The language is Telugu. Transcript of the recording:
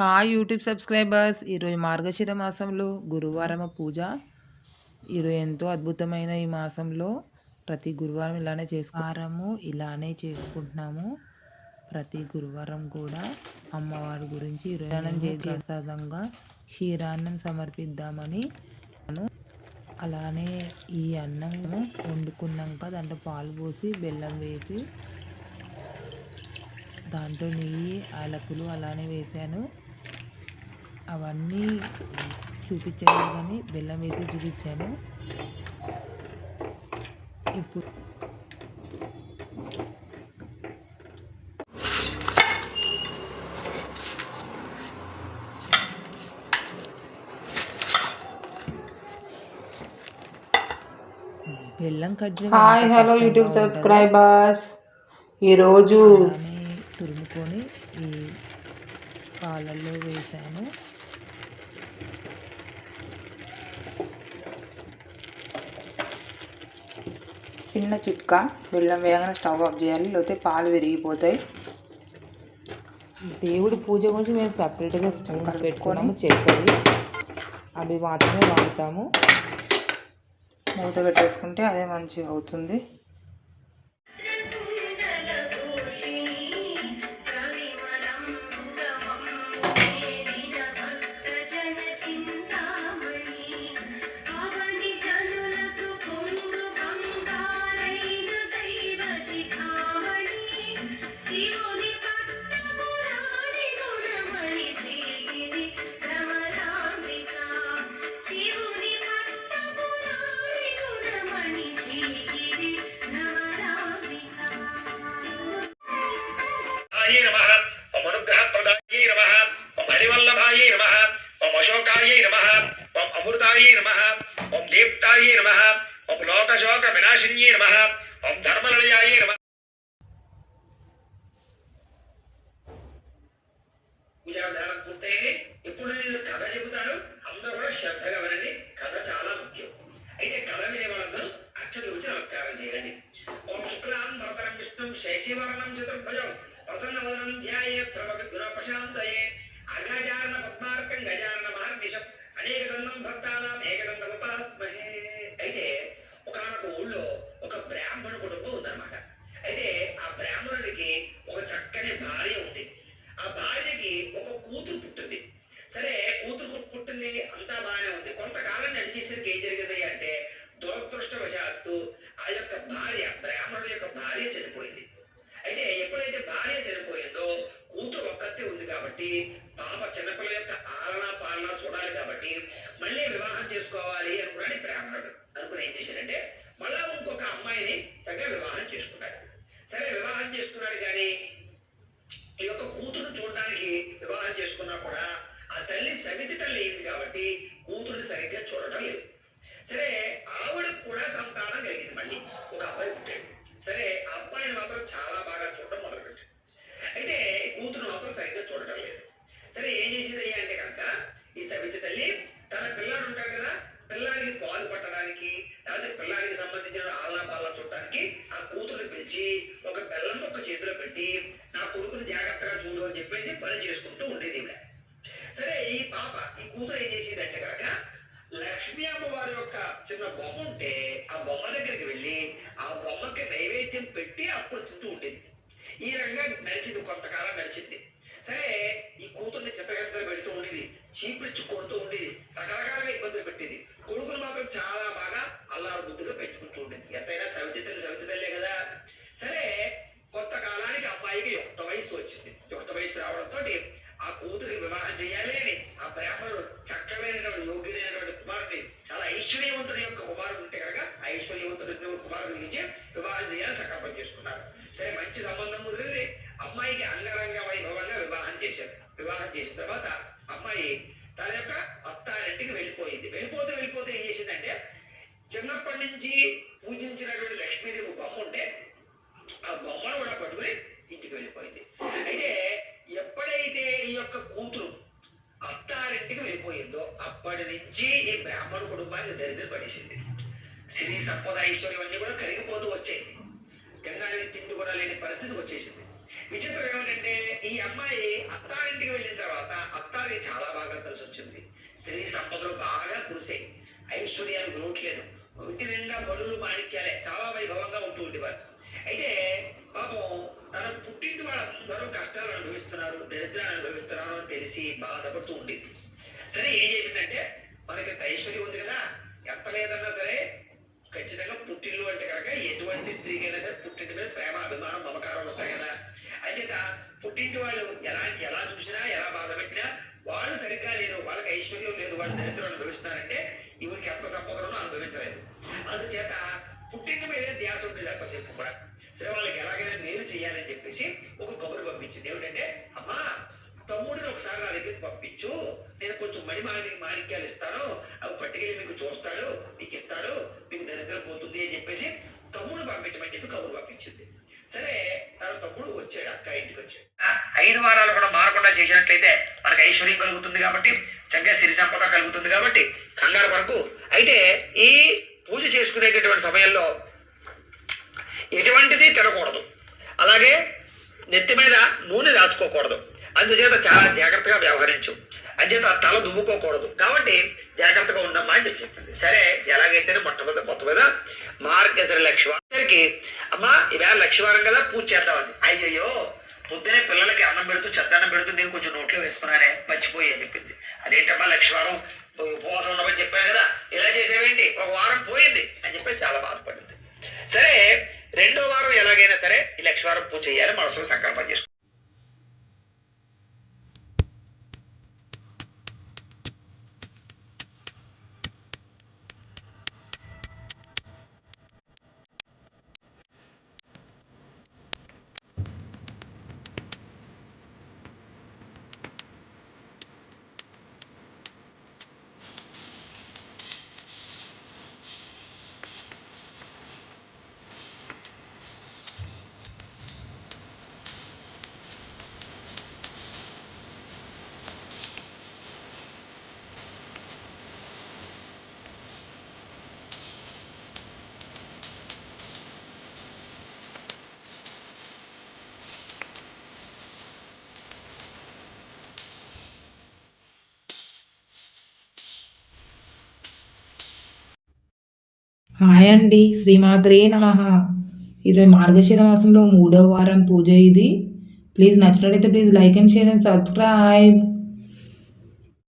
Hi YouTube subscribers. ఈరోజు మార్గశిర మాసంలో గురువారం పూజ. ఈరోజు ఎంతో అద్భుతమైన ఈ మాసంలో ప్రతి గురువారం ఇలానే చేసుకున్నాము ఇలానే చేసుకుంటున్నాము. ప్రతి గురువారం కూడా అమ్మవారి గురించి ఈరోజు ప్రసాదంగా క్షీరాన్నం సమర్పిద్దామని అలానే ఈ అన్నం వండుకున్నాక దాంట్లో పాలు పోసి బెల్లం వేసి దాంట్లో నెయ్యి యాలకులు అలానే వేసాను అవన్నీ చూపించలేదు కానీ బెల్లం వేసి చూపించాను. ఇప్పుడు బెల్లం cut hi hello YouTube subscribers ఈరోజు తురుముకొని ఈ పాలల్లో వేసాను. చిన్న చుక్క బెల్లం వేయగానే స్టవ్ ఆఫ్ చేయాలి లేకపోతే పాలు విరిగిపోతాయి. దేవుడి పూజ గురించి మేము సపరేట్గా స్పూన్ పెట్టుకున్నాము చక్కెర. అవి మాత్రమే వాడతాము. మూత పెట్టేసుకుంటే అదే మంచిగా అవుతుంది. ాయై నమ. ఓం అనుగ్రహ అనుగ్రహప్రదాయై నమ. ఓం హరివల్లభాయై నమ. ఓం అశోకాయై నమ. ఓం అమృతాయై నమ. ఓం దీప్తాయై నమ. ఓం లోకశోక వినాశిన్యై నమ. ఓం ధర్మనిలయాయై నమ. పూజాధారం పూర్తయింది. ఇప్పుడు నేను కథ చెబుతాను. అందరూ కూడా శ్రద్ధగా వినండి. కథ చాలా ముఖ్యం. అయితే కథ వినే వాళ్ళందరూ అక్షత వచ్చి నమస్కారం చేయండి. ఓం శుక్లాం భరతరం విష్ణు శశివర్ణం చతుర్భుజం. ప్రసన్నవదనం ధ్యాయేత్ సర్వగ గుణప్రశాంతయే అగజానన పద్మార్కం గజానన మహర్నిశం అనేకదండం భక్తానాం ఏకదండం ఉపాస్మహే అయితే ఒకనొక ఊళ్ళో ఒక బ్రాహ్మణ కుటుంబం ఉందన్నమాట అయితే కాబట్టి చిన్నపిల్ల యొక్క ఒక బెల్లం ఒక చేతిలో పెట్టి నా కొడుకుని జాగ్రత్తగా చూడు అని చెప్పేసి పని చేసుకుంటాను యొక్క ఇచ్చి వివాహం చేయాలని సంకల్పం చేసుకున్నారు. సరే మంచి సంబంధం కుదిరింది. అమ్మాయికి అంగరంగ వైభవంగా వివాహం చేశారు. వివాహం చేసిన తర్వాత అమ్మాయి తన యొక్క అత్తారింటికి వెళ్ళిపోయింది. వెళ్ళిపోతే వెళ్ళిపోతే ఏం చేసిందంటే చిన్నప్పటి నుంచి పూజ లక్ష్మీదేవి బొమ్మ ఉంటే ఆ బొమ్మను కూడా పట్టుకుని ఇంటికి వెళ్ళిపోయింది అయితే ఎప్పుడైతే ఈ యొక్క కూతురు అత్తారింటికి వెళ్ళిపోయిందో అప్పటి నుంచి ఈ బ్రాహ్మణ కుటుంబానికి దరిద్రం పడేసింది సిరి సంపద ఐశ్వర్యం అన్ని కూడా కరిగిపోతూ వచ్చాయి. గంగానికి తిండి కూడా లేని పరిస్థితి వచ్చేసింది. విచిత్రం ఏమిటంటే ఈ అమ్మాయి అత్తారింటికి వెళ్ళిన తర్వాత అత్త స్త్రీ సంపదలు బాగా కురిసాయి ఐశ్వర్యాలు లోటు లేదు ఇంటి నిండా బడులు మాణిక్యాలే. చాలా వైభవంగా ఉంటూ ఉండేవారు. అయితే పాపం తన పుట్టింటి వాళ్ళందరూ కష్టాలు అనుభవిస్తున్నారు దరిద్రాన్ని అనుభవిస్తున్నారు అని తెలిసి బాధపడుతూ ఉండేది. సరే ఏం చేసి తీసుకునేటటువంటి సమయంలో ఎటువంటిది తినకూడదు. అలాగే నెత్తి మీద నూనె రాసుకోకూడదు. అందుచేత చాలా జాగ్రత్తగా వ్యవహరించు. అంచేత తల దువ్వుకోకూడదు. కాబట్టి జాగ్రత్తగా ఉండమ్మా అని చెప్పి చెప్పింది. సరే ఎలాగైతేనే మొట్టమొదటి మొత్తం మీద మార్గశిర లక్ష్మీవారికి అమ్మా ఇవాళ లక్ష్మీవారం కదా పూజ చేద్దామని. అయ్యయ్యో పొద్దునే పిల్లలకి అన్నం పెడుతూ చెద్దన్నం పెడుతూ నేను కొంచెం నోట్లో వేసుకున్నానే మర్చిపోయి అని చెప్పింది. అదేంటమ్మా లక్ష్మీవారం ఉపవాసం ఉండమని చెప్పాను కదా ఇలా చేసేవేంటి? ఒక వారం పోయి లక్ష్మీవారం పూజ చేయాలి మనసులో హాయ్ అండి శ్రీమాత్రే నమ. ఈరోజు మార్గశిర మాసంలో మూడవ వారం పూజ ఇది. ప్లీజ్ నచ్చినట్లయితే please like and share and subscribe.